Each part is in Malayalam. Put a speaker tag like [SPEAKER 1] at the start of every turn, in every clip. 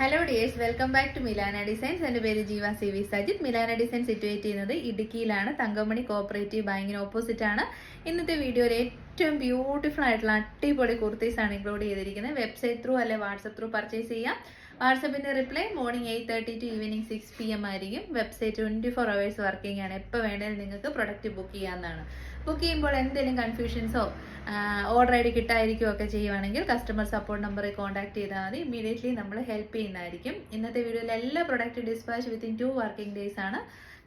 [SPEAKER 1] Hello dears welcome back to Milana designs എന്റെ പേര് Jeeva C V Sajith. Milana design situate ചെയ്യുന്നത് ഇടുക്കിയിലാണ്. തങ്കമണി കോപ്പറേറ്റീവ് ബാങ്കിന് ഓപ്പോസിറ്റ് ആണ്. ഇന്നത്തെ വീഡിയോയിൽ ഏറ്റവും ബ്യൂട്ടിഫുൾ ആയിട്ടുള്ള അടിപൊളി കുർത്തീസ് ആണ് ഇൻക്ലൂഡ് ചെയ്തിരിക്കുന്നത്. വെബ്സൈറ്റ് ത്രൂ അല്ലെ വാട്സപ്പ് ത്രൂ പർച്ചേസ് ചെയ്യാം. വാട്സപ്പിന്റെ reply morning eight thirty to evening six P M ആയിരിക്കും. Website twenty four hours working ആണ്. എപ്പോൾ വേണേലും നിങ്ങൾക്ക് പ്രൊഡക്റ്റ് ബുക്ക് ചെയ്യാവുന്നതാണ്. ബുക്ക് ചെയ്യുമ്പോൾ എന്തെങ്കിലും കൺഫ്യൂഷൻസോ ഓർഡർ ഐ ഡി കിട്ടായിരിക്കും ഒക്കെ ചെയ്യുവാണെങ്കിൽ കസ്റ്റമർ സപ്പോർട്ട് നമ്പറിൽ കോൺടാക്ട് ചെയ്താൽ മതി. ഇമീഡിയറ്റ്ലി നമ്മൾ ഹെൽപ്പ് ചെയ്യുന്നതായിരിക്കും. ഇന്നത്തെ വീഡിയോയിൽ എല്ലാ product dispatch within two working days ആണ്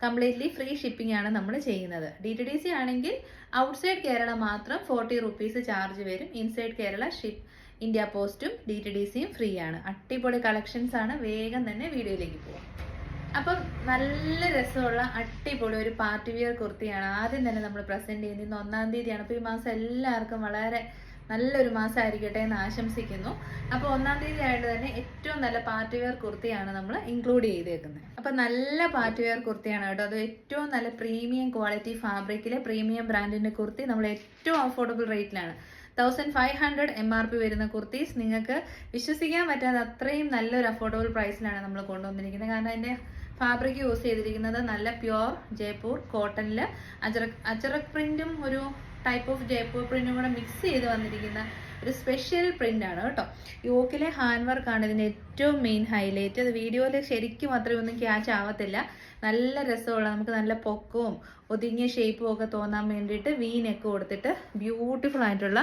[SPEAKER 1] കംപ്ലീറ്റ്ലി ഫ്രീ ഷിപ്പിംഗ് ആണ് നമ്മൾ ചെയ്യുന്നത്. ഡി ടി ഡി സി ആണെങ്കിൽ ഔട്ട്സൈഡ് കേരള മാത്രം ഫോർട്ടി റുപ്പീസ് ചാർജ് വരും. ഇൻസൈഡ് കേരള ഷിപ്പ് ഇന്ത്യ പോസ്റ്റും ഡി ടി ഡി സിയും ഫ്രീ ആണ്. അടിപൊളി കളക്ഷൻസ് ആണ്. വേഗം തന്നെ വീഡിയോയിലേക്ക് പോവാം. അപ്പം നല്ല രസമുള്ള അടിപൊളി ഒരു പാർട്ടി വിയർ കുർത്തിയാണ് ആദ്യം തന്നെ നമ്മൾ പ്രസന്റ് ചെയ്യുന്നത് ഇന്ന് ഒന്നാം തീയതിയാണ്. അപ്പോൾ ഈ മാസം എല്ലാവർക്കും വളരെ നല്ലൊരു മാസമായിരിക്കട്ടെ എന്ന് ആശംസിക്കുന്നു. അപ്പോൾ ഒന്നാം തീയതി ആയിട്ട് തന്നെ ഏറ്റവും നല്ല പാർട്ടി വെയർ കുർത്തിയാണ് നമ്മൾ ഇൻക്ലൂഡ് ചെയ്തേക്കുന്നത്. അപ്പോൾ നല്ല പാർട്ടി വെയർ കുർത്തിയാണ് കേട്ടോ. അത് ഏറ്റവും നല്ല പ്രീമിയം ക്വാളിറ്റി ഫാബ്രിക്കിലെ പ്രീമിയം ബ്രാൻഡിന്റെ കുർത്തി നമ്മൾ ഏറ്റവും affordable റേറ്റിലാണ് thousand five hundred M R P വരുന്ന കുർത്തീസ് നിങ്ങൾക്ക് വിശ്വസിക്കാൻ പറ്റാത്ത അത്രയും നല്ലൊരു അഫോർഡബിൾ പ്രൈസിലാണ് നമ്മൾ കൊണ്ടുവന്നിരിക്കുന്നത്. കാരണം അതിന്റെ ഫാബ്രിക് യൂസ് ചെയ്തിരിക്കുന്നത് നല്ല പ്യുവർ ജയ്പൂർ കോട്ടണിൽ അജറക് അജറക് പ്രിന്റും ഒരു ടൈപ്പ് ഓഫ് ജയ്പൂർ പ്രിന്റും കൂടെ മിക്സ് ചെയ്ത് വന്നിരിക്കുന്ന ഒരു സ്പെഷ്യൽ പ്രിന്റ് ആണ് കേട്ടോ. യോക്കിലെ ഹാൻഡ് വർക്ക് ആണ് ഇതിന്റെ ഏറ്റവും മെയിൻ ഹൈലൈറ്റ് അത് വീഡിയോയിൽ ശരിക്കും മാത്രമേ ഒന്നും ക്യാച്ച് ആവത്തില്ല. നല്ല രസമുള്ള നമുക്ക് നല്ല പൊക്കവും ഒതുങ്ങിയ ഷേപ്പും ഒക്കെ തോന്നാൻ വേണ്ടിയിട്ട് വി നെക്ക് കൊടുത്തിട്ട് ബ്യൂട്ടിഫുൾ ആയിട്ടുള്ള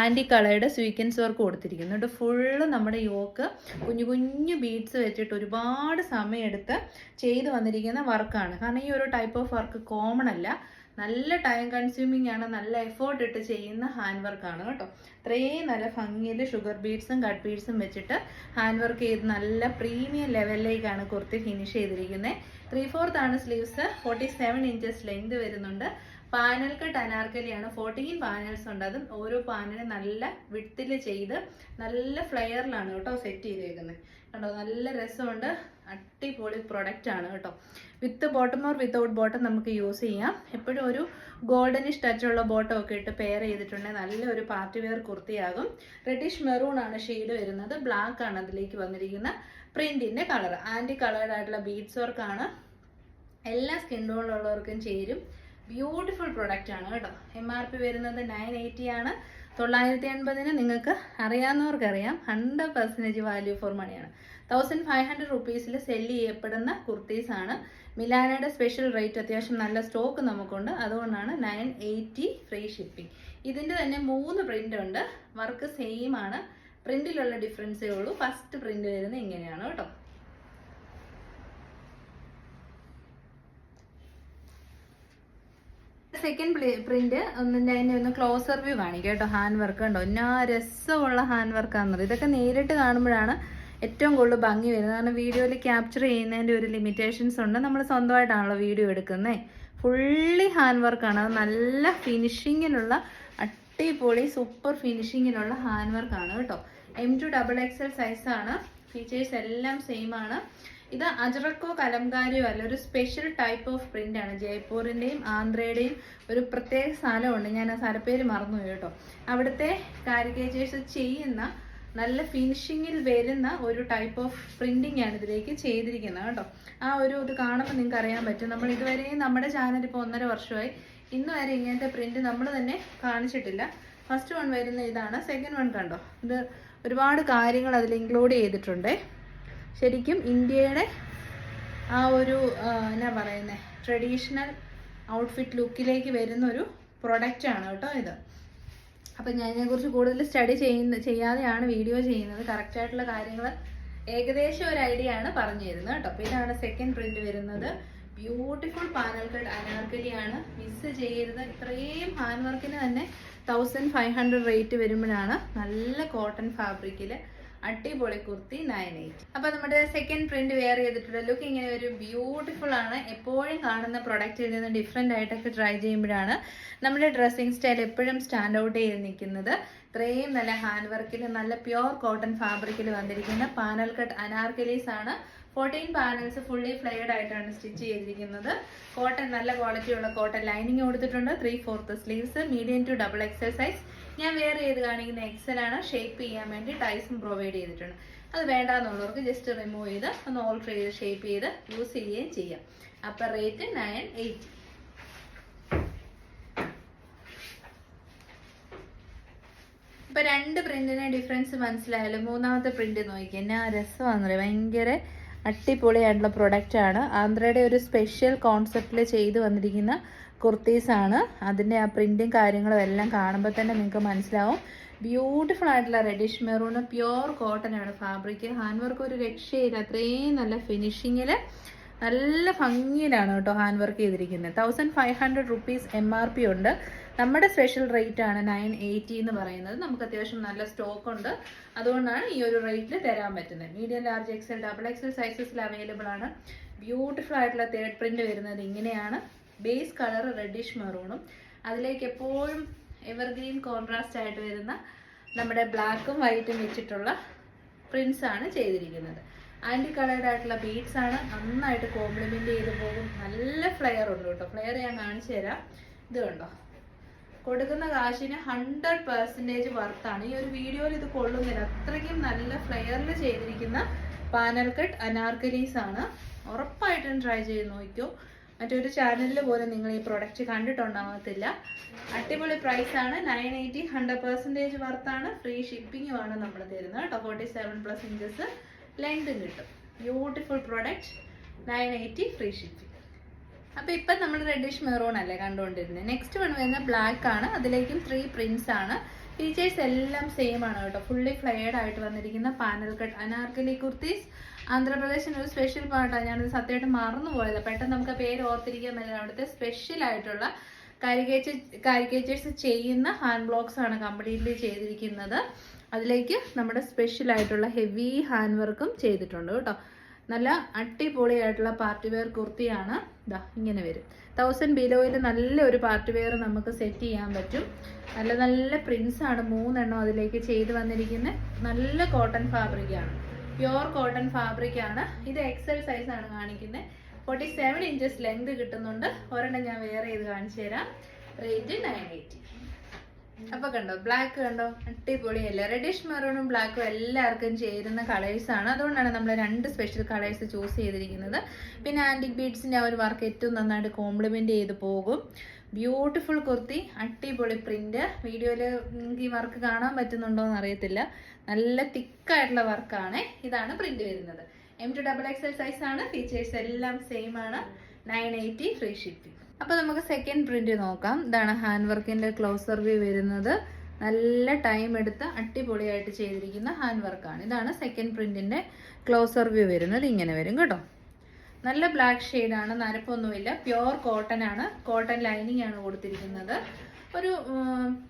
[SPEAKER 1] ആന്റി കളയുടെ സ്വീക്കൻസ് വർക്ക് കൊടുത്തിരിക്കുന്നു. എന്നിട്ട് ഫുള്ള് നമ്മുടെ യോക്ക് കുഞ്ഞു കുഞ്ഞു ബീഡ്സ് വെച്ചിട്ട് ഒരുപാട് സമയമെടുത്ത് ചെയ്തു വന്നിരിക്കുന്ന വർക്കാണ് കാരണം ഈ ഒരു ടൈപ്പ് ഓഫ് വർക്ക് കോമൺ അല്ല. നല്ല ടൈം കൺസ്യൂമിങ് ആണ് നല്ല എഫേർട്ട് ഇട്ട് ചെയ്യുന്ന ഹാൻഡ് ആണ് കേട്ടോ. ഇത്രയും നല്ല ഭംഗിയിൽ ഷുഗർ ബീഡ്സും കട്ട് ബീഡ്സും വെച്ചിട്ട് ഹാൻഡ് വർക്ക് ചെയ്ത് നല്ല പ്രീമിയം ലെവലിലേക്കാണ് കുർത്തി ഫിനിഷ് ചെയ്തിരിക്കുന്നത് ത്രീ ഫോർത്ത് ആണ് sleeves forty seven inches length വരുന്നുണ്ട്. പാനൽ കട്ട് അനാർക്കലിയാണ്. ഫോർട്ടീൻ പാനൽസ് ഉണ്ട്. അതും ഓരോ പാനലും നല്ല വിട്ടിൽ ചെയ്ത് നല്ല ഫ്ലെയറിലാണ് കേട്ടോ സെറ്റ് ചെയ്തേക്കുന്നത് കണ്ടോ? നല്ല രസമുണ്ട്. അടിപൊളി പ്രൊഡക്റ്റ് ആണ് കേട്ടോ. With bottom or without bottom നമുക്ക് യൂസ് ചെയ്യാം. എപ്പോഴും ഒരു ഗോൾഡനിഷ് ടച്ചുള്ള ബോട്ടം ഒക്കെ ഇട്ട് പെയർ ചെയ്തിട്ടുണ്ടെങ്കിൽ നല്ലൊരു പാർട്ടി വെയർ കുർത്തിയാകും. റെഡിഷ് മെറൂൺ ആണ് ഷെയ്ഡ് വരുന്നത്. ബ്ലാക്ക് ആണ് അതിലേക്ക് വന്നിരിക്കുന്ന പ്രിന്റിന്റെ കളർ ആന്റി കളേർഡ് ആയിട്ടുള്ള ബീഡ്സ് വർക്ക് ആണ്. എല്ലാ സ്കിൻ ടോണിലുള്ളവർക്കും ചേരും. ബ്യൂട്ടിഫുൾ പ്രൊഡക്റ്റ് ആണ് കേട്ടോ. എം ആർ പി വരുന്നത് നയൻ എയ്റ്റി ആണ്. തൊള്ളായിരത്തി എൺപതിന് നിങ്ങൾക്ക് അറിയാവുന്നവർക്കറിയാം. ഹൺഡ്രഡ് പെർസെന്റേജ് വാല്യൂ ഫോർ മണിയാണ് തൗസൻഡ് ഫൈവ് ഹൺഡ്രഡ് റുപ്പീസിൽ സെല്ല് ചെയ്യപ്പെടുന്ന കുർത്തീസ് ആണ്. മിലാനയുടെ സ്പെഷ്യൽ റേറ്റ് അത്യാവശ്യം നല്ല സ്റ്റോക്ക് നമുക്കുണ്ട്. അതുകൊണ്ടാണ് നയൻ എയ്റ്റി ഫ്രീ ഷിപ്പിംഗ് ഇതിന്റെ തന്നെ മൂന്ന് പ്രിന്റ് ഉണ്ട്. വർക്ക് സെയിം ആണ്. പ്രിന്റിലുള്ള ഡിഫറൻസേ ഉള്ളൂ. ഫസ്റ്റ് പ്രിന്റ് വരുന്നത് ഇങ്ങനെയാണ് കേട്ടോ. സെക്കൻഡ് പ്രിന്റ് ഒന്ന് ഞാൻ ഒന്ന് ക്ലോസർ വ്യൂ കാണിക്കാം കേട്ടോ. ഹാൻഡ് വർക്ക് ഉണ്ടോ എന്നാ രസമുള്ള ഹാൻഡ് വർക്കാണെന്നത് ഇതൊക്കെ നേരിട്ട് കാണുമ്പോഴാണ് ഏറ്റവും കൂടുതൽ ഭംഗി വരുന്നത് കാരണം വീഡിയോയിൽ ക്യാപ്ചർ ചെയ്യുന്നതിന്റെ ഒരു ലിമിറ്റേഷൻസ് ഉണ്ട്. നമ്മൾ സ്വന്തമായിട്ടാണല്ലോ വീഡിയോ എടുക്കുന്നത് ഫുള്ളി ഹാൻഡ് വർക്കാണ് അത് നല്ല ഫിനിഷിങ്ങിലുള്ള അടിപൊളി സൂപ്പർ ഫിനിഷിങ്ങിലുള്ള ഹാൻഡ് വർക്കാണ് കേട്ടോ. M to double X XL സൈസാണ് ഫീച്ചേഴ്സ് എല്ലാം സെയിം ആണ്. ഇത് അജറക്കോ കലംകാരിയോ അല്ല. ഒരു സ്പെഷ്യൽ ടൈപ്പ് ഓഫ് പ്രിന്റ് ആണ്. ജയ്പൂരിന്റെയും ആന്ധ്രയുടെയും ഒരു പ്രത്യേക സ്ഥലമുണ്ട്. ഞാൻ ആ സ്ഥലപ്പേര് മറന്നുപോയി കേട്ടോ. അവിടുത്തെ കാരിക്കേച്ചേഴ്സ് ചെയ്യുന്ന നല്ല ഫിനിഷിങ്ങിൽ വരുന്ന ഒരു ടൈപ്പ് ഓഫ് പ്രിന്റിംഗ് ആണ് ഇതിലേക്ക് ചെയ്തിരിക്കുന്നത് കേട്ടോ. ആ ഒരു ഇത് കാണുമ്പോൾ നിങ്ങൾക്ക് അറിയാൻ പറ്റും. നമ്മൾ ഇതുവരെയും നമ്മുടെ ചാനൽ ഇപ്പോൾ ഒന്നര വർഷമായി. ഇന്ന് വരെ ഇങ്ങനത്തെ പ്രിന്റ് നമ്മൾ തന്നെ കാണിച്ചിട്ടില്ല. ഫസ്റ്റ് വൺ വരുന്ന ഇതാണ്. സെക്കൻഡ് വൺ കണ്ടോ? ഇത് ഒരുപാട് കാര്യങ്ങൾ അതിൽ ഇൻക്ലൂഡ് ചെയ്തിട്ടുണ്ട്. ശരിക്കും ഇന്ത്യയുടെ ആ ഒരു എന്നാ പറയുന്നത് ട്രഡീഷണൽ ഔട്ട്ഫിറ്റ് ലുക്കിലേക്ക് വരുന്ന ഒരു പ്രൊഡക്റ്റ് ആണ് കേട്ടോ ഇത്. അപ്പം ഞാൻ ഇതിനെക്കുറിച്ച് കൂടുതൽ സ്റ്റഡി ചെയ്യുന്ന ചെയ്യാതെയാണ് വീഡിയോ ചെയ്യുന്നത്. കറക്റ്റ് ആയിട്ടുള്ള കാര്യങ്ങൾ ഏകദേശം ഒരു ഐഡിയ ആണ് പറഞ്ഞു തരുന്നത് കേട്ടോ. അപ്പോൾ ഇതാണ് സെക്കൻഡ് പ്രിന്റ് വരുന്നത്. ബ്യൂട്ടിഫുൾ പാനൽ കട്ട് അനാർക്കലിയാണ്. മിസ് ചെയ്യരുത്. ഇത്രയും ഹാൻഡ് വർക്കിന് തന്നെ തൗസൻഡ് ഫൈവ് ഹൺഡ്രഡ് റേറ്റ് വരുമ്പോഴാണ് നല്ല കോട്ടൺ ഫാബ്രിക്കിൽ അടിപൊളി കുർത്തി നയൻ എയ്റ്റ് അപ്പൊ നമ്മുടെ സെക്കൻഡ് പ്രിന്റ് വെയർ ചെയ്തിട്ടുള്ള ലുക്ക് ഇങ്ങനെ ഒരു ബ്യൂട്ടിഫുൾ ആണ്. എപ്പോഴും കാണുന്ന പ്രൊഡക്റ്റിൽ നിന്ന് ഡിഫറെന്റ് ആയിട്ടൊക്കെ ട്രൈ ചെയ്യുമ്പോഴാണ് നമ്മുടെ ഡ്രസ്സിംഗ് സ്റ്റൈൽ എപ്പോഴും സ്റ്റാൻഡ് ഔട്ട് ചെയ്ത് നിൽക്കുന്നത്. ഇത്രയും നല്ല ഹാൻഡ് വർക്കിൽ നല്ല പ്യുവർ കോട്ടൺ ഫാബ്രിക്കിൽ വന്നിരിക്കുന്ന പാനൽ കട്ട് അനാർക്കലീസ് ആണ്. ഫോർട്ടീൻ പാനൽസ് ഫുള്ളി ഫ്ലെയർഡ് ആയിട്ടാണ് സ്റ്റിച്ച് ചെയ്തിരിക്കുന്നത്. കോട്ടൺ നല്ല ക്വാളിറ്റിയുള്ള കോട്ടൺ ലൈനിങ് കൊടുത്തിട്ടുണ്ട്. Three fourth sleeves medium to double XL size ഞാൻ വേറെ ചെയ്ത് കാണിക്കുന്ന എക്സൽ ആണ് ഷേപ്പ് ചെയ്യാൻ വേണ്ടി ടൈസും പ്രൊവൈഡ് ചെയ്തിട്ടുണ്ട്. അത് വേണ്ടാന്നുള്ളവർക്ക് ജസ്റ്റ് റിമൂവ് ചെയ്ത് ഒന്ന് ഓൾട്ടർ ചെയ്ത് ഷേപ്പ് ചെയ്ത് യൂസ് ചെയ്യുകയും ചെയ്യാം. അപ്പം റേറ്റ് നയൻ എയ്റ്റ് ഇപ്പൊ രണ്ട് പ്രിന്റിന് ഡിഫറൻസ് മനസ്സിലായാലും മൂന്നാമത്തെ പ്രിന്റ് നോക്കി എന്നാ രസമാണെന്ന് ഭയങ്കര അടിപൊളിയായിട്ടുള്ള പ്രൊഡക്റ്റ് ആണ്. ആന്ധ്രയുടെ ഒരു സ്പെഷ്യൽ കോൺസെപ്റ്റിൽ ചെയ്തു വന്നിരിക്കുന്ന കുർത്തീസ് ആണ്. അതിന്റെ ആ പ്രിന്റും കാര്യങ്ങളും എല്ലാം കാണുമ്പോൾ തന്നെ നിങ്ങൾക്ക് മനസ്സിലാവും. ബ്യൂട്ടിഫുൾ ആയിട്ടുള്ള റെഡിഷ് മെറൂൺ പ്യുവർ കോട്ടൺ ആണ് ഫാബ്രിക് ഹാൻഡ് വർക്ക് ഒരു രക്ഷയില്ല. അത്രയും നല്ല ഫിനിഷിങ്ങിൽ നല്ല ഭംഗിയിലാണ് കേട്ടോ ഹാൻഡ് വർക്ക് ചെയ്തിരിക്കുന്നത്. Thousand five hundred rupees M R P ഉണ്ട്. നമ്മുടെ സ്പെഷ്യൽ റേറ്റ് ആണ് നയൻ എയ്റ്റി എന്ന് പറയുന്നത്. നമുക്ക് അത്യാവശ്യം നല്ല സ്റ്റോക്ക് ഉണ്ട്. അതുകൊണ്ടാണ് ഈ ഒരു റേറ്റിൽ തരാൻ പറ്റുന്നത്. Medium large XL double XL സൈസസിൽ available ആണ്. ബ്യൂട്ടിഫുൾ ആയിട്ടുള്ള തേർഡ് പ്രിന്റ് വരുന്നത് ഇങ്ങനെയാണ്. ബേസ് കളർ റെഡിഷ് മെറൂണും അതിലേക്ക് എപ്പോഴും എവർഗ്രീൻ കോൺട്രാസ്റ്റ് ആയിട്ട് വരുന്ന നമ്മുടെ ബ്ലാക്കും വൈറ്റും വെച്ചിട്ടുള്ള പ്രിൻസ് ആണ് ചെയ്തിരിക്കുന്നത്. ആന്റി കളേർഡ് ആയിട്ടുള്ള ബീഡ്സ് ആണ് നന്നായിട്ട് കോംപ്ലിമെന്റ് ചെയ്ത് പോകും. നല്ല ഫ്ലെയർ ഉണ്ട് കേട്ടോ. ഫ്ലെയർ ഞാൻ കാണിച്ചു തരാം. ഇത് കണ്ടോ? കൊടുക്കുന്ന കാശിന് ഹൺഡ്രഡ് പെർസെന്റേജ് വർത്താണ് ഈ ഒരു വീഡിയോയിൽ ഇത് കൊള്ളുന്നില്ല. അത്രയ്ക്കും നല്ല ഫ്ലെയറിൽ ചെയ്തിരിക്കുന്ന പാനൽ കട്ട് അനാർക്കലീസ് ആണ്. ഉറപ്പായിട്ടും ട്രൈ ചെയ്ത് നോക്കൂ മറ്റൊരു ചാനലിൽ പോലും നിങ്ങൾ ഈ പ്രോഡക്റ്റ് കണ്ടിട്ടുണ്ടാകത്തില്ല അടിപൊളി പ്രൈസ് ആണ്. നയൻ എയ്റ്റി ഹൺഡ്രഡ് പെർസെന്റേജ് വർത്താണ് ഫ്രീ ഷിപ്പിംഗും ആണ് നമ്മൾ തരുന്നത് കേട്ടോ. ഫോർട്ടി സെവൻ പ്ലസ് ഇഞ്ചസ് ലെങ്തും കിട്ടും. Beautiful product nine eighty free shipping അപ്പോൾ ഇപ്പം നമ്മൾ റെഡിഷ് മെറൂൺ അല്ലേ കണ്ടുകൊണ്ടിരുന്നത് നെക്സ്റ്റ് വൺ വരുന്നത് ബ്ലാക്ക് ആണ്. അതിലേക്കും ത്രീ പ്രിന്റ്സ് ആണ്. ഫീച്ചേഴ്സ് എല്ലാം സെയിം ആണ് കേട്ടോ. ഫുള്ളി ഫ്ലെയർഡ് ആയിട്ട് വന്നിരിക്കുന്ന പാനൽ കട്ട് അനാർക്കലി കുർത്തീസ് ആന്ധ്രാപ്രദേശിന് ഒരു സ്പെഷ്യൽ പാട്ടാണ് ഞാനത് സത്യമായിട്ട് മറന്നു പോയത് പെട്ടെന്ന് നമുക്ക് പേര് ഓർത്തിരിക്കാൻ മേലെ. അവിടുത്തെ സ്പെഷ്യൽ ആയിട്ടുള്ള കാരിക്കേച്ചർ കാരിക്കേച്ചേഴ്സ് ചെയ്യുന്ന ഹാൻഡ് ബ്ലോക്സ് ആണ് കംപ്ലീറ്റ്ലി ചെയ്തിരിക്കുന്നത്. അതിലേക്ക് നമ്മുടെ സ്പെഷ്യൽ ആയിട്ടുള്ള ഹെവി ഹാൻഡ് വർക്കും ചെയ്തിട്ടുണ്ട് കേട്ടോ. നല്ല അടിപൊളിയായിട്ടുള്ള പാർട്ടി വെയർ കുർത്തിയാണ്. ഇതാ ഇങ്ങനെ വരും. തൗസൻഡ് ബിലോയിൽ നല്ല ഒരു പാർട്ടി വെയർ നമുക്ക് സെറ്റ് ചെയ്യാൻ പറ്റും. നല്ല നല്ല പ്രിൻസ് ആണ് മൂന്നെണ്ണം അതിലേക്ക് ചെയ്ത് വന്നിരിക്കുന്നത് നല്ല കോട്ടൺ ഫാബ്രിക് ആണ്. പ്യുവർ കോട്ടൺ ഫാബ്രിക് ആണ്. ഇത് എക്സൽ സൈസ് ആണ് കാണിക്കുന്നത് ഫോർട്ടി സെവൻ ഇഞ്ചസ് ലെങ്ത് കിട്ടുന്നുണ്ട്. ഒരെണ്ണം ഞാൻ വേറെ ചെയ്ത് കാണിച്ചു തരാം. റേറ്റ് നയൻ എയ്റ്റി അപ്പൊ കണ്ടോ ബ്ലാക്ക് കണ്ടോ അടിപൊളിയല്ലേ റെഡിഷ് മെറൂണും ബ്ലാക്കും എല്ലാവർക്കും ചേരുന്ന കളേഴ്സ് ആണ്. അതുകൊണ്ടാണ് നമ്മൾ രണ്ട് സ്പെഷ്യൽ കളേഴ്സ് ചൂസ് ചെയ്തിരിക്കുന്നത്. പിന്നെ ആന്റിക് ബീഡ്സിന്റെ ആ ഒരു വർക്ക് ഏറ്റവും നന്നായിട്ട് കോംപ്ലിമെന്റ് ചെയ്ത് പോകും. ബ്യൂട്ടിഫുൾ കുർത്തി അടിപൊളി പ്രിന്റ് വീഡിയോയിൽ നിങ്ങൾക്ക് ഈ വർക്ക് കാണാൻ പറ്റുന്നുണ്ടോ എന്ന് അറിയത്തില്ല നല്ല തിക്കായിട്ടുള്ള വർക്കാണ് ഇതാണ് പ്രിന്റ് വരുന്നത്. M to double XL size ആണ്. ഫീച്ചേഴ്സ് എല്ലാം സെയിം ആണ്. നയൻ എയ്റ്റി ഫ്രീ ഷിപ്പിംഗ് അപ്പോൾ നമുക്ക് സെക്കൻഡ് പ്രിന്റ് നോക്കാം. ഇതാണ് ഹാൻഡ് വർക്കിന്റെ ക്ലോസർ വ്യൂ വരുന്നത്. നല്ല ടൈം എടുത്ത് അടിപൊളിയായിട്ട് ചെയ്തിരിക്കുന്ന ഹാൻഡ് വർക്കാണ് ഇതാണ് സെക്കൻഡ് പ്രിന്റിന്റെ ക്ലോസർ വ്യൂ വരുന്നത്. ഇങ്ങനെ വരും കേട്ടോ. നല്ല ബ്ലാക്ക് ആണ് നരപ്പൊന്നുമില്ല. പ്യുവർ കോട്ടൺ ആണ്. കോട്ടൺ ലൈനിങ് ആണ് കൊടുത്തിരിക്കുന്നത്. ഒരു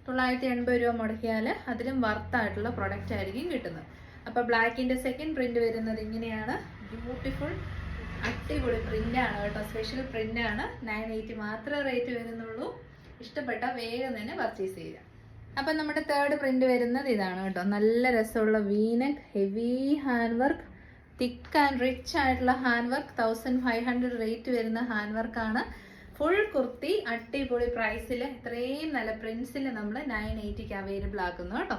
[SPEAKER 1] തൊള്ളായിരത്തി എൺപത് രൂപ മുടക്കിയാൽ അതിലും വർത്തായിട്ടുള്ള പ്രൊഡക്റ്റ് ആയിരിക്കും കിട്ടുന്നത്. അപ്പോൾ ബ്ലാക്കിന്റെ സെക്കൻഡ് പ്രിന്റ് വരുന്നത് ഇങ്ങനെയാണ്. ബ്യൂട്ടിഫുൾ അടിപൊളി ആണ് കേട്ടോ. സ്പെഷ്യൽ പ്രിന്റ് ആണ്. നയൻ എയ്റ്റി മാത്രമേ റേറ്റ് വരുന്നുള്ളൂ. ഇഷ്ടപ്പെട്ട വേഗം തന്നെ പർച്ചേസ് ചെയ്യുക അപ്പം നമ്മുടെ തേർഡ് പ്രിന്റ് വരുന്നത് ഇതാണ് കേട്ടോ. നല്ല രസമുള്ള വീനക് heavy hand work thick and rich ആയിട്ടുള്ള hand work thousand five hundred rate വരുന്ന ഹാൻഡ് വർക്കാണ് ഫുൾ കുർത്തി അടിപൊളി പ്രൈസിൽ ഇത്രയും നല്ല പ്രിന്റ്സിൽ നമ്മൾ നയൻ എയ്റ്റിക്ക് അവൈലബിൾ ആക്കുന്നു കേട്ടോ.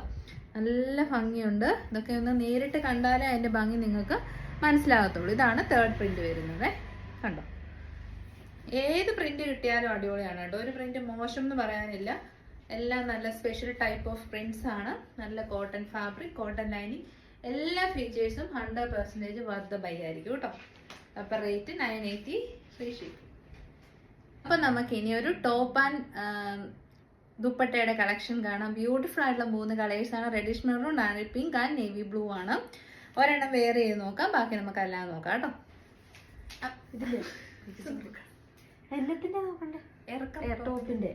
[SPEAKER 1] നല്ല ഭംഗിയുണ്ട്. ഇതൊക്കെ ഒന്ന് നേരിട്ട് കണ്ടാലേ അതിന്റെ ഭംഗി നിങ്ങൾക്ക് മനസ്സിലാകത്തുള്ളൂ. ഇതാണ് തേർഡ് പ്രിന്റ് വരുന്നത്. കണ്ടോ? ഏത് പ്രിന്റ് കിട്ടിയാലും അടിപൊളിയാണ് കേട്ടോ. ഒരു പ്രിന്റ് മോശം എന്ന് പറയാനില്ല. എല്ലാം നല്ല സ്പെഷ്യൽ ടൈപ്പ് ഓഫ് പ്രിന്റ്സ് ആണ്. നല്ല കോട്ടൺ ഫാബ്രിക് കോട്ടൺ ലൈനിങ് എല്ലാ ഫീച്ചേഴ്സും ഹൺഡ്രഡ് പെർസെന്റേജ് വർദ്ധ ബൈ ആയിരിക്കും കേട്ടോ. അപ്പം റേറ്റ് നയൻ എയ്റ്റി ഫ്രീ ഷീ അപ്പം നമുക്ക് ഇനി ഒരു ടോപ്പ് ആൻഡ് ദുപ്പട്ടയുടെ കളക്ഷൻ കാണാം. ബ്യൂട്ടിഫുൾ ആയിട്ടുള്ള മൂന്ന് കളേഴ്സ് ആണ്. റെഡിഷ് മെറൂൺ ആണ് പിങ്ക് ആൻഡ് നേവി ബ്ലൂ ആണ്. ഒരെണ്ണം വേറെ ചെയ്ത് നോക്കാം ബാക്കി നമുക്ക് എല്ലാം നോക്കാം കേട്ടോ?
[SPEAKER 2] എല്ലാത്തിന്റെ നോക്കണ്ടേ? ടോപ്പിന്റെ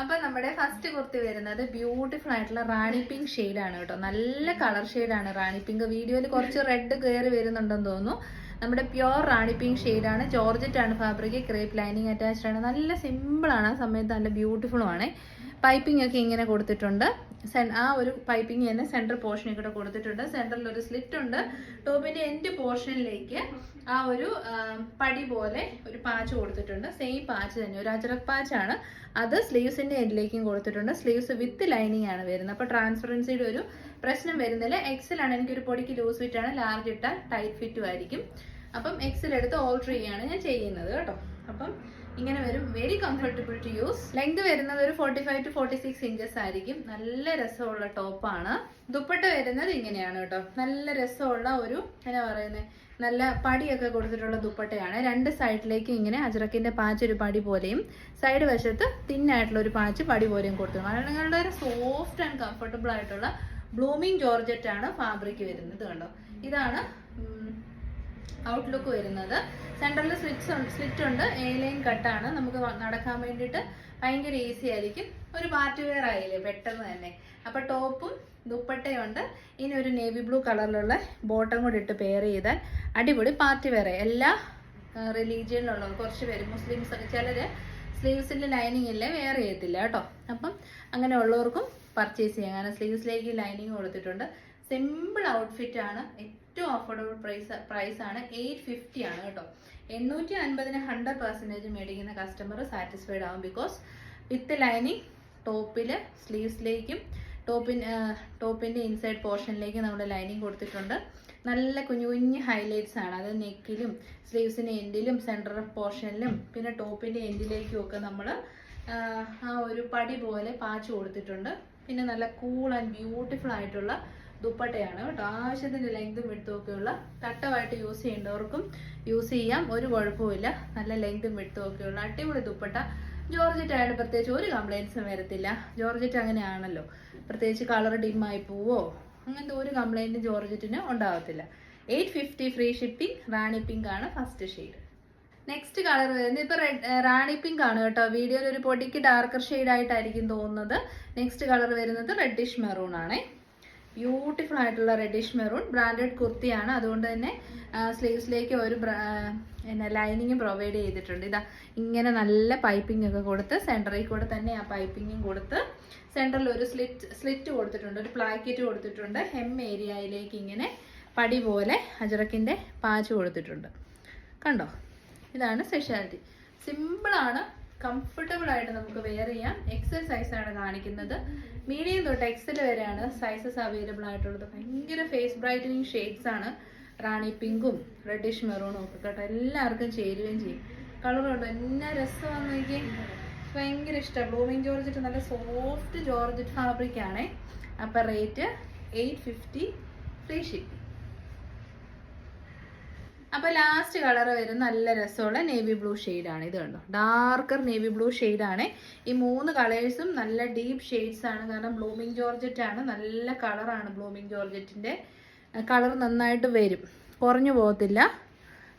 [SPEAKER 1] അപ്പൊ നമ്മുടെ ഫസ്റ്റ് കുർത്തി വരുന്നത് ബ്യൂട്ടിഫുൾ ആയിട്ടുള്ള റാണി പിങ്ക് ആണ് കേട്ടോ. നല്ല കളർ ആണ് റാണി പിങ്ക് വീഡിയോയിൽ കുറച്ച് റെഡ് കയറി വരുന്നുണ്ടെന്ന് തോന്നുന്നു. നമ്മുടെ പ്യുവർ റാണി പിങ്ക് ആണ്. ജോർജറ്റ് ആണ് ഫാബ്രിക് ക്രേപ്പ് ലൈനിങ് അറ്റാച്ച്ഡ് ആണ്. നല്ല സിമ്പിൾ ആണ്. ആ സമയത്ത് നല്ല ബ്യൂട്ടിഫുളും ആണ്. പൈപ്പിംഗ് ഒക്കെ ഇങ്ങനെ കൊടുത്തിട്ടുണ്ട്. ആ ഒരു പൈപ്പിംഗ് തന്നെ സെന്റർ പോർഷനിൽ കൂടെ കൊടുത്തിട്ടുണ്ട്. സെന്ററിൽ ഒരു സ്ലിറ്റ് ഉണ്ട്. ടോപ്പിന്റെ എൻഡ് പോർഷനിലേക്ക് ആ ഒരു പടി പോലെ ഒരു പാച്ച് കൊടുത്തിട്ടുണ്ട്. സെയിം പാച്ച് തന്നെ. ഒരു അജറക് പാച്ചാണ് അത് സ്ലീവ്സിന്റെ എൻഡിലേക്കും കൊടുത്തിട്ടുണ്ട്. സ്ലീവ്സ് വിത്ത് ലൈനിങ് ആണ് വരുന്നത്. അപ്പോൾ ട്രാൻസ്പെറൻസിയുടെ ഒരു പ്രശ്നം വരുന്നില്ല. എക്സിലാണ് എനിക്കൊരു പൊടിക്ക് ലൂസ് ഫിറ്റ് ആണ്. ലാർജ് ഇട്ടാൽ ടൈറ്റ് ഫിറ്റും ആയിരിക്കും. അപ്പം എക്സൽ എടുത്ത് ഓൾട്ടർ ചെയ്യാണ് ഞാൻ ചെയ്യുന്നത് കേട്ടോ. അപ്പം ഇങ്ങനെ വരും. Very comfortable to use length വരുന്നത് ഒരു forty five to forty six inches ആയിരിക്കും. നല്ല രസമുള്ള ടോപ്പാണ് ദുപ്പട്ട വരുന്നത് ഇങ്ങനെയാണ് കേട്ടോ. നല്ല രസമുള്ള ഒരു എന്നാ പറയുന്നത് നല്ല പടിയൊക്കെ കൊടുത്തിട്ടുള്ള ദുപ്പട്ടയാണ്. രണ്ട് സൈഡിലേക്കും ഇങ്ങനെ അജറക്കിന്റെ പാച്ച് ഒരു പടി പോലെയും സൈഡ് വശത്ത് തിന്നായിട്ടുള്ള ഒരു പാച്ച് പടി പോലെയും കൊടുത്തു. ഒരു സോഫ്റ്റ് ആൻഡ് കംഫർട്ടബിൾ ആയിട്ടുള്ള ബ്ലൂമിങ് ജോർജറ്റ് ആണ് ഫാബ്രിക് വരുന്നത് കണ്ടോ? ഇതാണ് ഔട്ട്ലുക്ക് വരുന്നത്. സെൻട്രലിൽ സ്ലിറ്റ്സ് സ്ലിറ്റ് ഉണ്ട്. എ ലൈൻ കട്ടാണ് നമുക്ക് നടക്കാൻ വേണ്ടിയിട്ട് ഭയങ്കര ഈസി ആയിരിക്കും. ഒരു പാർട്ടി വെയർ ആയില്ലേ? പെട്ടെന്ന് തന്നെ. അപ്പോൾ ടോപ്പും ദുപ്പട്ടയുണ്ട് ഇനി ഒരു നേവി ബ്ലൂ കളറിലുള്ള ബോട്ടം കൂടി ഇട്ട് പെയർ ചെയ്താൽ അടിപൊളി പാർട്ടി വെയർ എല്ലാ റിലീജിയനിലുള്ളവർ കുറച്ച് പേര് മുസ്ലിംസ് ഒക്കെ ചിലര് സ്ലീവ്സിന്റെ ലൈനിങ് ഇല്ലേ? വെയർ ചെയ്യത്തില്ല കേട്ടോ. അപ്പം അങ്ങനെ ഉള്ളവർക്കും പർച്ചേസ് ചെയ്യാം. കാരണം സ്ലീവ്സിലേക്ക് ലൈനിങ് കൊടുത്തിട്ടുണ്ട്. സിമ്പിൾ ഔട്ട്ഫിറ്റ് ആണ് ഏറ്റവും അഫോർഡബിൾ പ്രൈസ് പ്രൈസ് ആണ് എയ്റ്റ് ഫിഫ്റ്റി ആണ് കേട്ടോ. എണ്ണൂറ്റി അൻപതിന് ഹൺഡ്രഡ് പെർസെന്റേജ് മേടിക്കുന്ന കസ്റ്റമർ സാറ്റിസ്ഫൈഡ് ആവും ബിക്കോസ് വിത്ത് ലൈനിങ് ടോപ്പിൽ സ്ലീവ്സിലേക്കും ടോപ്പിൻ ടോപ്പിന്റെ ഇൻസൈഡ് പോർഷനിലേക്കും നമ്മൾ ലൈനിങ് കൊടുത്തിട്ടുണ്ട്. നല്ല കുഞ്ഞു കുഞ്ഞു ഹൈലൈറ്റ്സ് ആണ്. അത് നെക്കിലും സ്ലീവ്സിന്റെ എൻഡിലും സെന്റർ പോർഷനിലും പിന്നെ ടോപ്പിന്റെ എൻഡിലേക്കും ഒക്കെ നമ്മൾ ആ ഒരു പടി പോലെ പാച്ച് കൊടുത്തിട്ടുണ്ട്. പിന്നെ നല്ല കൂൾ ആൻഡ് ബ്യൂട്ടിഫുൾ ആയിട്ടുള്ള ദുപ്പട്ടയാണ് കേട്ടോ. ആവശ്യത്തിന് ലെങ്തും വിട്ടുമൊക്കെയുള്ള തട്ടമായിട്ട് യൂസ് ചെയ്യേണ്ടവർക്കും യൂസ് ചെയ്യാം. ഒരു കുഴപ്പമില്ല നല്ല ലെങ്തും വിട്ടുമൊക്കെയുള്ള അടിപൊളി ദുപ്പട്ട. ജോർജറ്റ് ആയിട്ട് പ്രത്യേകിച്ച് ഒരു കംപ്ലയിൻസും വരത്തില്ല. ജോർജറ്റ് അങ്ങനെയാണല്ലോ. പ്രത്യേകിച്ച് കളർ ഡിമ്മായി പോവോ? അങ്ങനത്തെ ഒരു കംപ്ലൈന്റും ജോർജറ്റിന് ഉണ്ടാകത്തില്ല eight fifty free shipping rani pink ആണ് ഫസ്റ്റ് ഷെയ്ഡ് നെക്സ്റ്റ് കളർ വരുന്നത് ഇപ്പൊ റെഡ് റാണി പിങ്ക് ആണ് കേട്ടോ. വീഡിയോയിൽ ഒരു പൊടിക്ക് ഡാർക്കർ ഷെയ്ഡ് ആയിട്ടായിരിക്കും തോന്നുന്നത്. നെക്സ്റ്റ് കളർ വരുന്നത് റെഡിഷ് മെറൂൺ ആണേ. ബ്യൂട്ടിഫുൾ ആയിട്ടുള്ള റെഡിഷ് മെറൂൺ ബ്രാൻഡഡ് കുർത്തിയാണ്. അതുകൊണ്ട് തന്നെ സ്ലീവ്സിലേക്ക് ഒരു പിന്നെ ലൈനിങ് പ്രൊവൈഡ് ചെയ്തിട്ടുണ്ട്. ഇതാ ഇങ്ങനെ നല്ല പൈപ്പിംഗ് ഒക്കെ കൊടുത്ത് സെന്ററിൽ കൂടെ തന്നെ ആ പൈപ്പിങ്ങും കൊടുത്ത് സെന്ററിൽ ഒരു സ്ലിറ്റ് സ്ലിറ്റ് കൊടുത്തിട്ടുണ്ട് ഒരു പ്ലാക്കറ്റ് കൊടുത്തിട്ടുണ്ട്. ഹെം ഏരിയയിലേക്ക് ഇങ്ങനെ പടി പോലെ അജറക്കിന്റെ പാച്ച് കൊടുത്തിട്ടുണ്ട്. കണ്ടോ? ഇതാണ് സ്പെഷ്യാലിറ്റി സിമ്പിളാണ് കംഫർട്ടബിൾ ആയിട്ട് നമുക്ക് വെയർ ചെയ്യാം. എക്സൽ സൈസാണ് കാണിക്കുന്നത്. മീഡിയം തൊട്ട് എക്സൽ വരെയാണ് സൈസസ് അവൈലബിൾ ആയിട്ടുള്ളത്. ഭയങ്കര ഫേസ് ബ്രൈറ്റനിങ് ഷെയ്ഡ്സ് ആണ്. റാണി പിങ്കും റെഡിഷ് മെറൂണും ഒക്കെ കേട്ടോ. എല്ലാവർക്കും ചേരുകയും ചെയ്യും. കളർ എന്നാ രസമാണെന്ന് വന്നെങ്കിൽ ഭയങ്കര ഇഷ്ടം. ബ്ലൂമിങ് ജോർജറ്റ് നല്ല സോഫ്റ്റ് ജോർജറ്റ് ഫാബ്രിക് ആണേ. അപ്പം rate eight fifty free shipping അപ്പൊ ലാസ്റ്റ് കളർ വരുന്ന നല്ല രസമുള്ള നേവി ബ്ലൂ ആണ്. ഇത് കണ്ടോ? ഡാർക്കർ നേവി ബ്ലൂ ആണ്. ഈ മൂന്ന് കളേഴ്സും നല്ല ഡീപ്പ് ഷെയ്ഡ്സ് ആണ്. കാരണം ബ്ലൂമിങ് ജോർജറ്റ് ആണ്. നല്ല കളറാണ് ബ്ലൂമിങ് ജോർജറ്റിന്റെ കളർ നന്നായിട്ട് വരും. കുറഞ്ഞു പോകത്തില്ല.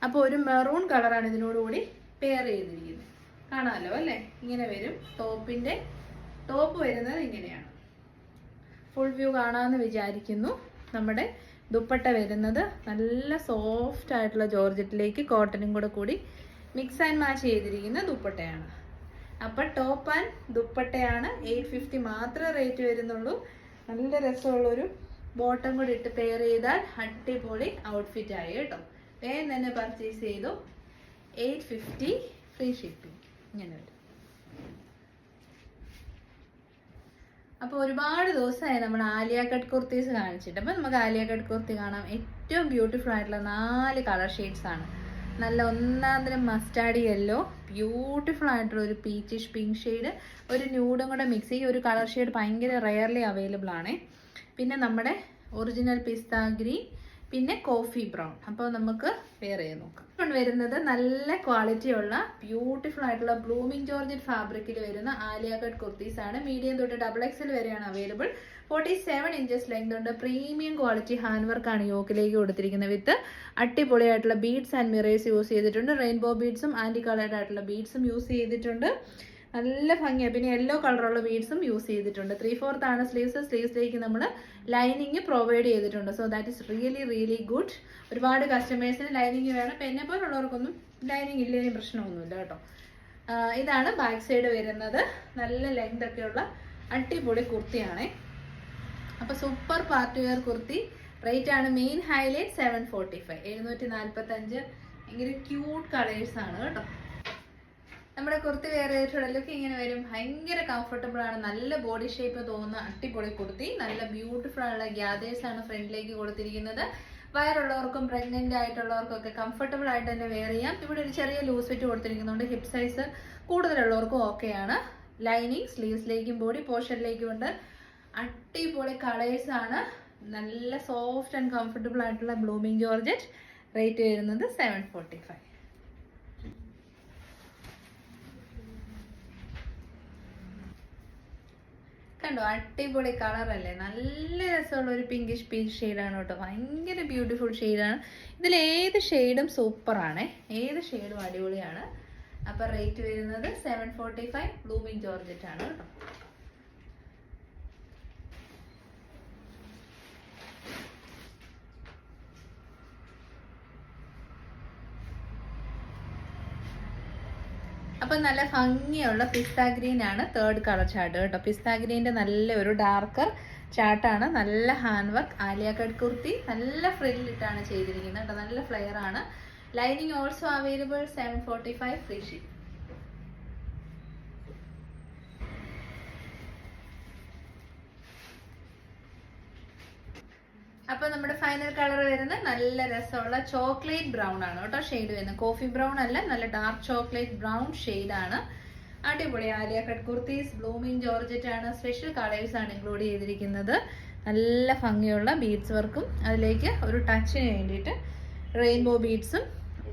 [SPEAKER 1] അപ്പോൾ ഒരു മെറൂൺ കളറാണ് ഇതിനോടുകൂടി പെയർ ചെയ്തിരിക്കുന്നത്. കാണാമല്ലോ അല്ലേ? ഇങ്ങനെ വരും. ടോപ്പിന്റെ ടോപ്പ് വരുന്നത് ഇങ്ങനെയാണ്. ഫുൾ വ്യൂ കാണാമെന്ന് വിചാരിക്കുന്നു. നമ്മുടെ ദുപ്പട്ട വരുന്നത് നല്ല സോഫ്റ്റ് ആയിട്ടുള്ള ജോർജറ്റിലേക്ക് കോട്ടനും കൂടെ കൂടി മിക്സ് ആൻഡ് മാച്ച് ചെയ്തിരിക്കുന്ന ദുപ്പട്ടയാണ്. അപ്പം ടോപ്പ് ആൻഡ് ദുപ്പട്ടയാണ് എയ്റ്റ് ഫിഫ്റ്റി മാത്രമേ റേറ്റ് വരുന്നുള്ളൂ. നല്ല രസമുള്ളൊരു ബോട്ടം കൂടി ഇട്ട് പെയർ ചെയ്താൽ അടിപൊളി ഔട്ട്ഫിറ്റ് ആയി കേട്ടോ. വേഗം തന്നെ പർച്ചേസ് ചെയ്തു. എയ്റ്റ് ഫിഫ്റ്റി ഫ്രീ ഷിപ്പിംഗ് ഇങ്ങനെ വരും. അപ്പോൾ ഒരുപാട് ദിവസമായി നമ്മൾ ആലിയ കട്ട് കുർത്തീസ് കാണിച്ചിട്ട്. അപ്പോൾ നമുക്ക് ആലിയ കട്ട് കുർത്തി കാണാം. ഏറ്റവും ബ്യൂട്ടിഫുൾ ആയിട്ടുള്ള നാല് കളർ ഷെയ്ഡ്സ് ആണ്. നല്ല ഒന്നാം തരം മസ്റ്റാർഡ് യെല്ലോ ബ്യൂട്ടിഫുൾ ആയിട്ടുള്ള ഒരു പീച്ചിഷ് പിങ്ക് ഷെയ്ഡ് ഒരു ന്യൂഡും കൂടെ മിക്സ് ചെയ്യും ഒരു കളർ ഷെയ്ഡ് ഭയങ്കര റെയർലി അവൈലബിൾ ആണ്. പിന്നെ നമ്മുടെ ഒറിജിനൽ പിസ്ത ഗ്രീൻ പിന്നെ കോഫി ബ്രൗൺ അപ്പോൾ നമുക്ക് വേറെ നോക്കാം. ഇപ്പോൾ വരുന്നത് നല്ല ക്വാളിറ്റി ഉള്ള ബ്യൂട്ടിഫുൾ ആയിട്ടുള്ള ബ്ലൂമിംഗ് ജോർജറ്റ് ഫാബ്രിക്കിൽ വരുന്ന ആലിയ കട്ട് കുർത്തീസ് ആണ്. മീഡിയം തൊട്ട് ഡബിൾ എക്സൽ വരെയാണ് available forty seven inches length ഉണ്ട് പ്രീമിയം ക്വാളിറ്റി ഹാൻഡ് ആണ് യോക്കിലേക്ക് കൊടുത്തിരിക്കുന്നത് വിത്ത് അടിപൊളിയായിട്ടുള്ള ബീഡ്സ് ആൻഡ് മിറേഴ്സ് യൂസ് ചെയ്തിട്ടുണ്ട്. റെയിൻബോ ബീഡ്സും ആന്റി കളേർഡ് ആയിട്ടുള്ള ബീഡ്സും യൂസ് ചെയ്തിട്ടുണ്ട്. നല്ല ഭംഗിയാണ് പിന്നെ യെല്ലോ കളറുള്ള ബീഡ്സും യൂസ് ചെയ്തിട്ടുണ്ട്. ത്രീ ഫോർത്ത് ആണ് സ്ലീവ്സ് സ്ലീവ്സിലേക്ക് നമ്മൾ ലൈനിങ് പ്രൊവൈഡ് ചെയ്തിട്ടുണ്ട്. So that is really really good ഒരുപാട് കസ്റ്റമേഴ്സിന് ലൈനിങ് വേണം. ഇപ്പം എന്നെ പോലുള്ളവർക്കൊന്നും ലൈനിങ് ഇല്ലെങ്കിലും പ്രശ്നമൊന്നുമില്ല കേട്ടോ. ഇതാണ് ബാക്ക് സൈഡ് വരുന്നത്. നല്ല ലെങ്ത് ഒക്കെയുള്ള അടിപൊളി കുർത്തിയാണേ. അപ്പോൾ super party wear kurti. Rate ആണ് main highlight seven forty five എഴുന്നൂറ്റി നാൽപ്പത്തഞ്ച് ഭയങ്കര ക്യൂട്ട് കളേഴ്സാണ് കേട്ടോ. നമ്മുടെ കുർത്തി വേറെ ചെയ്തിട്ടുള്ള ലുക്ക് ഇങ്ങനെ വരും. ഭയങ്കര കംഫർട്ടബിൾ ആണ്. നല്ല ബോഡി ഷേപ്പ് തോന്നുന്ന അടിപൊളി കുർത്തി. നല്ല ബ്യൂട്ടിഫുൾ ആയുള്ള ഗ്യാദേഴ്സ് ആണ് ഫ്രണ്ടിലേക്ക് കൊടുത്തിരിക്കുന്നത്. വയറുള്ളവർക്കും പ്രഗ്നന്റ് ആയിട്ടുള്ളവർക്കൊക്കെ കംഫർട്ടബിൾ ആയിട്ട് തന്നെ വെയർ ചെയ്യാം. ഇവിടെ ഒരു ചെറിയ ലൂസ് ഫിറ്റ് കൊടുത്തിരിക്കുന്നുണ്ട്. ഹിപ് സൈസ് കൂടുതലുള്ളവർക്കും ഓക്കെയാണ് ലൈനിങ് സ്ലീവ്സിലേക്കും ബോഡി പോർഷനിലേക്കും ഉണ്ട്. അടിപൊളി കളേഴ്സ് ആണ്. നല്ല സോഫ്റ്റ് ആൻഡ് കംഫർട്ടബിൾ ആയിട്ടുള്ള ബ്ലൂമിങ് ജോർജറ്റ് റേറ്റ് വരുന്നത് സെവൻ ഫോർട്ടി ഫൈവ് കണ്ടോ? അടിപൊളി കളർ അല്ലേ നല്ല രസമുള്ള ഒരു പിങ്കിഷ് പിങ്ക് ഷെയ്ഡാണ് കേട്ടോ. ഭയങ്കര ബ്യൂട്ടിഫുൾ ഷെയ്ഡാണ് ഇതിൽ ഏത് ഷെയ്ഡും സൂപ്പറാണ് ഏത് ഷെയ്ഡും അടിപൊളിയാണ്. അപ്പൊ റേറ്റ് വരുന്നത് seven forty five blooming georgette ആണ് കേട്ടോ. നല്ല ഭംഗിയുള്ള പിസ്ത ഗ്രീൻ ആണ് തേർഡ് കളർ ചാർട്ട് കേട്ടോ. പിസ്ത ഗ്രീന്റെ നല്ല ഒരു ഡാർക്കർ ചാർട്ടാണ് നല്ല hand work Alia cut kurti നല്ല ഫ്രില്ലിട്ടാണ് ചെയ്തിരിക്കുന്നത് കേട്ടോ. നല്ല ഫ്ലെയർ ആണ്. Lining also available seven forty five free ship അപ്പൊ നമ്മുടെ ഫൈനൽ കളർ വരുന്നത് നല്ല രസമുള്ള ചോക്ലേറ്റ് ബ്രൗൺ ആണ് കേട്ടോ ഷെയ്ഡ് വരുന്നത്. കോഫി ബ്രൗൺ അല്ല നല്ല ഡാർക്ക് ചോക്ലേറ്റ് ബ്രൗൺ ആണ്. അടിപൊളി Alia cut kurtis blooming georgette ആണ് സ്പെഷ്യൽ കളേഴ്സ് ആണ് ഇൻക്ലൂഡ് ചെയ്തിരിക്കുന്നത്. നല്ല ഭംഗിയുള്ള ബീഡ്സ് വർക്കും അതിലേക്ക് ഒരു ടച്ചിന് വേണ്ടിയിട്ട് റെയിൻബോ ബീഡ്സും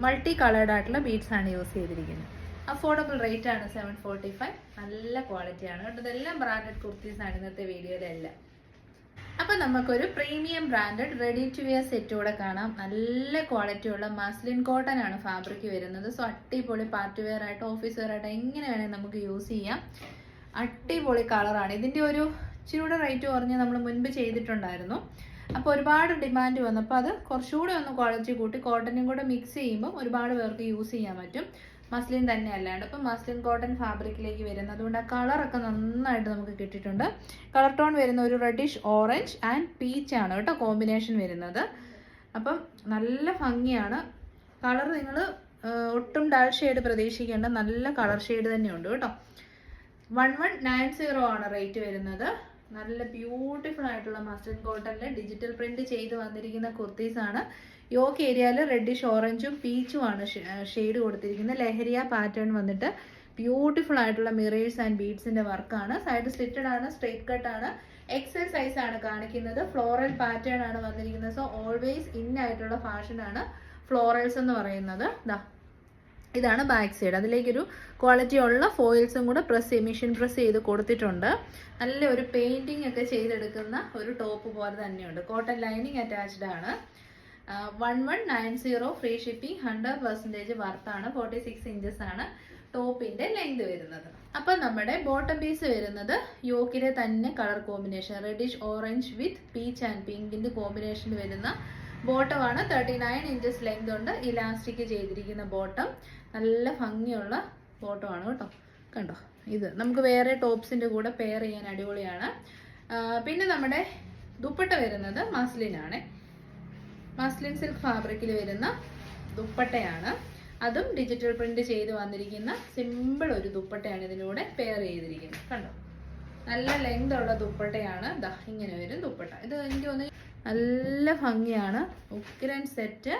[SPEAKER 1] മൾട്ടി കളേർഡ് ആയിട്ടുള്ള ബീഡ്സ് ആണ് യൂസ് ചെയ്തിരിക്കുന്നത്. അഫോർഡബിൾ റേറ്റ് ആണ് സെവൻ ഫോർട്ടി ഫൈവ് നല്ല ക്വാളിറ്റി ആണ് കേട്ടോ. ഇതെല്ലാം ബ്രാൻഡഡ് കുർത്തീസ് ആണ് ഇന്നത്തെ വീഡിയോയിലെല്ലാം അപ്പൊ നമുക്കൊരു premium branded ready to wear set കൂടെ കാണാം. നല്ല ക്വാളിറ്റി ഉള്ള മസ്ലിൻ കോട്ടൺ ആണ് ഫാബ്രിക് വരുന്നത്. സോ അടിപൊളി പാർട്ടി വെയർ ആയിട്ട് ഓഫീസ് വെയർ ആയിട്ട് എങ്ങനെ വേണമെങ്കിൽ നമുക്ക് യൂസ് ചെയ്യാം. അടിപൊളി കളറാണ് ഇതിന്റെ ഒരു ഇച്ചിരൂടെ റേറ്റ് കുറഞ്ഞ് നമ്മൾ മുൻപ് ചെയ്തിട്ടുണ്ടായിരുന്നു. അപ്പോൾ ഒരുപാട് ഡിമാൻഡ് വന്നപ്പോൾ അത് കുറച്ചുകൂടെ ഒന്ന് ക്വാളിറ്റി കൂട്ടി കോട്ടനും കൂടെ മിക്സ് ചെയ്യുമ്പോൾ ഒരുപാട് പേർക്ക് യൂസ് ചെയ്യാൻ പറ്റും. മസ്ലിൻ തന്നെ അല്ലാണ്ട് ഇപ്പം മസ്ലിൻ കോട്ടൺ ഫാബ്രിക്കിലേക്ക് വരുന്നത് അതുകൊണ്ട് ആ കളറൊക്കെ നന്നായിട്ട് നമുക്ക് കിട്ടിയിട്ടുണ്ട്. കളർ ടോൺ വരുന്ന ഒരു റെഡിഷ് ഓറഞ്ച് ആൻഡ് പീച്ച് ആണ് കേട്ടോ കോമ്പിനേഷൻ വരുന്നത്. അപ്പം നല്ല ഭംഗിയാണ്. കളർ നിങ്ങൾ ഒട്ടും ഡൾ ഷെയ്ഡ് പ്രതീക്ഷിക്കേണ്ട നല്ല കളർ ഷെയ്ഡ് തന്നെയുണ്ട് കേട്ടോ. വൺ വൺ നയൻ സീറോ ആണ് റേറ്റ് വരുന്നത്. നല്ല ബ്യൂട്ടിഫുൾ ആയിട്ടുള്ള മസ്റ്റർഡ് കോട്ടണിൽ ഡിജിറ്റൽ പ്രിന്റ് ചെയ്ത് വന്നിരിക്കുന്ന കുർത്തീസ് ആണ് യോക്ക് ഏരിയയിൽ റെഡിഷ് ഓറഞ്ചും പീച്ചും ആണ് ഷെയ്ഡ് കൊടുത്തിരിക്കുന്നത്. ലഹരിയ പാറ്റേൺ വന്നിട്ട് ബ്യൂട്ടിഫുൾ ആയിട്ടുള്ള മിറേഴ്സ് ആൻഡ് ബീഡ്സിന്റെ വർക്കാണ് സൈഡ് സ്ലിറ്റഡ് ആണ് സ്ട്രേറ്റ് കട്ട് ആണ്. എക്സൽ സൈസ് ആണ് കാണിക്കുന്നത്. ഫ്ലോറൽ പാറ്റേൺ ആണ് വന്നിരിക്കുന്നത്. സോ ഓൾവേസ് ഇൻ ആയിട്ടുള്ള ഫാഷനാണ് ഫ്ലോറൽസ് എന്ന് പറയുന്നത്. ദാ ഇതാണ് ബാക്ക് സൈഡ് അതിലേക്കൊരു ക്വാളിറ്റി ഉള്ള ഫോയിൽസും കൂടെ പ്രസ് മെഷീൻ പ്രസ് ചെയ്ത് കൊടുത്തിട്ടുണ്ട്. നല്ല ഒരു പെയിന്റിംഗ് ഒക്കെ ചെയ്തെടുക്കുന്ന ഒരു ടോപ്പ് പോലെ തന്നെയുണ്ട്. കോട്ടൺ ലൈനിങ് അറ്റാച്ച്ഡ് ആണ്. One one nine zero free shipping hundred percentage വർത്താണ് forty six inches ആണ് ടോപ്പിന്റെ ലെങ്ത് വരുന്നത്. അപ്പൊ നമ്മുടെ ബോട്ടം പീസ് വരുന്നത് യോക്കിലെ തന്നെ colour combination reddish orange with peach and പിങ്കിന്റെ combination വരുന്ന ബോട്ടം ആണ്. തേർട്ടി നയൻ ഇഞ്ചസ് ലെങ്ത് ഉണ്ട്. ഇലാസ്റ്റിക് ചെയ്തിരിക്കുന്ന ബോട്ടം നല്ല ഭംഗിയുള്ള ബോട്ടം ആണ് കേട്ടോ. കണ്ടോ? ഇത് നമുക്ക് വേറെ ടോപ്സിന്റെ കൂടെ പെയർ ചെയ്യാൻ അടിപൊളിയാണ്. പിന്നെ നമ്മുടെ ദുപ്പട്ട വരുന്നത് മസ്ലിനാണ് മസ്ലിൻ സിൽക്ക് ഫാബ്രിക്കിൽ വരുന്ന ദുപ്പട്ടയാണ്. അതും ഡിജിറ്റൽ പ്രിന്റ് ചെയ്ത് വന്നിരിക്കുന്ന സിമ്പിൾ ഒരു ദുപ്പട്ടയാണ് ഇതിലൂടെ പെയർ ചെയ്തിരിക്കുന്നത്. കണ്ടോ? നല്ല ലെങ്ത് ഉള്ള ദുപ്പട്ടയാണ്. ദാ ഇങ്ങനെ വരും ദുപ്പട്ട. ഇത് എനിക്ക് തോന്നുന്നു നല്ല ഭംഗിയാണ്. ഉഗ്രൻ set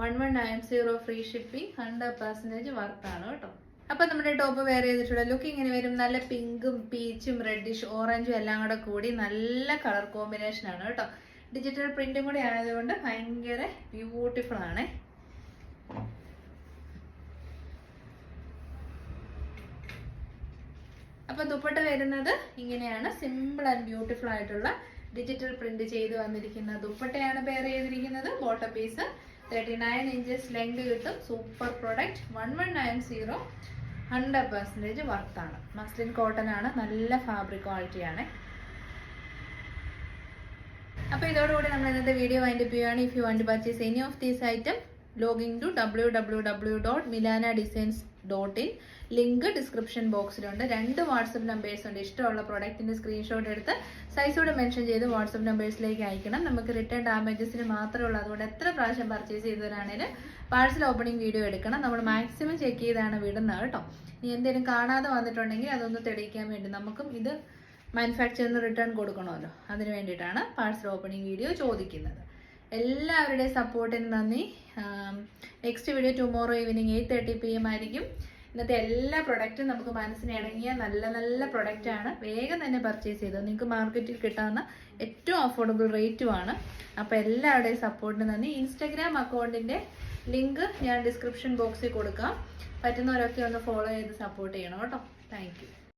[SPEAKER 1] one one nine zero free shipping hundred percentage വർത്താണ് കേട്ടോ. അപ്പൊ നമ്മുടെ ടോപ്പ് വെയർ ചെയ്തിട്ടുള്ള ലുക്ക് ഇങ്ങനെ വരും. നല്ല പിങ്കും പീച്ചും റെഡിഷ് ഓറഞ്ചും എല്ലാം കൂടെ കൂടി നല്ല കളർ കോമ്പിനേഷൻ ആണ് കേട്ടോ. ഡിജിറ്റൽ പ്രിന്റും കൂടി ആയതുകൊണ്ട് ഭയങ്കര ബ്യൂട്ടിഫുൾ ആണ്. അപ്പൊ ദുപ്പട്ട വരുന്നത് ഇങ്ങനെയാണ്. സിമ്പിൾ ആൻഡ് ബ്യൂട്ടിഫുൾ ആയിട്ടുള്ള ഡിജിറ്റൽ പ്രിന്റ് ചെയ്ത് വന്നിരിക്കുന്ന ദുപ്പട്ടയാണ് പെയർ ചെയ്തിരിക്കുന്നത്. Bottom piece thirty nine inches length കിട്ടും super product one one nine zero hundred percentage വർത്താണ് muslin cotton ആണ്. നല്ല ഫാബ്രിക് ക്വാളിറ്റിയാണ് അപ്പോൾ ഇതോടുകൂടി നമ്മൾ ഇന്നത്തെ വീഡിയോ വൈൻഡപ്പ് ചെയ്യുകയാണ് if you want purchase any of these item login to W W W dot Milana designs dot in link description ബോക്സിലുണ്ട് രണ്ട് വാട്സപ്പ് നമ്പേഴ്സ് ഉണ്ട്. ഇഷ്ടമുള്ള പ്രൊഡക്റ്റിന്റെ സ്ക്രീൻഷോട്ട് എടുത്ത് സൈസോടെ മെൻഷൻ ചെയ്ത് വാട്സപ്പ് നമ്പേഴ്സിലേക്ക് അയക്കണം. നമുക്ക് റിട്ടേൺ ഡാമേജസിന് മാത്രമേ ഉള്ളൂ. അതുകൊണ്ട് എത്ര പ്രാവശ്യം പർച്ചേസ് ചെയ്തവരാണേലും പാഴ്സൽ ഓപ്പണിംഗ് വീഡിയോ എടുക്കണം. നമ്മൾ മാക്സിമം ചെക്ക് ചെയ്താണ് വിടുന്നത് കേട്ടോ. ഇനി എന്തെങ്കിലും കാണാതെ വന്നിട്ടുണ്ടെങ്കിൽ അതൊന്ന് തെളിയിക്കാൻ വേണ്ടി നമുക്കും ഇത് മാനുഫാക്ചറിന് റിട്ടേൺ കൊടുക്കണമല്ലോ. അതിന് വേണ്ടിയിട്ടാണ് പാഴ്സൽ ഓപ്പണിംഗ് വീഡിയോ ചോദിക്കുന്നത്. എല്ലാവരുടെയും സപ്പോർട്ടിന് നന്ദി. Next video tomorrow evening eight thirty P M ആയിരിക്കും. ഇന്നത്തെ എല്ലാ പ്രൊഡക്റ്റും നമുക്ക് മനസ്സിന് ഇണങ്ങിയ നല്ല നല്ല പ്രൊഡക്റ്റാണ് വേഗം തന്നെ പർച്ചേസ് ചെയ്തോ. നിങ്ങൾക്ക് മാർക്കറ്റിൽ കിട്ടാവുന്ന ഏറ്റവും അഫോർഡബിൾ റേറ്റുമാണ് അപ്പോൾ എല്ലാവരുടെയും സപ്പോർട്ടിന് നന്ദി. ഇൻസ്റ്റഗ്രാം അക്കൗണ്ടിന്റെ ലിങ്ക് ഞാൻ ഡിസ്ക്രിപ്ഷൻ ബോക്സിൽ കൊടുക്കാം. പറ്റുന്നവരൊക്കെ ഒന്ന് ഫോളോ ചെയ്ത് സപ്പോർട്ട് ചെയ്യണം കേട്ടോ. താങ്ക്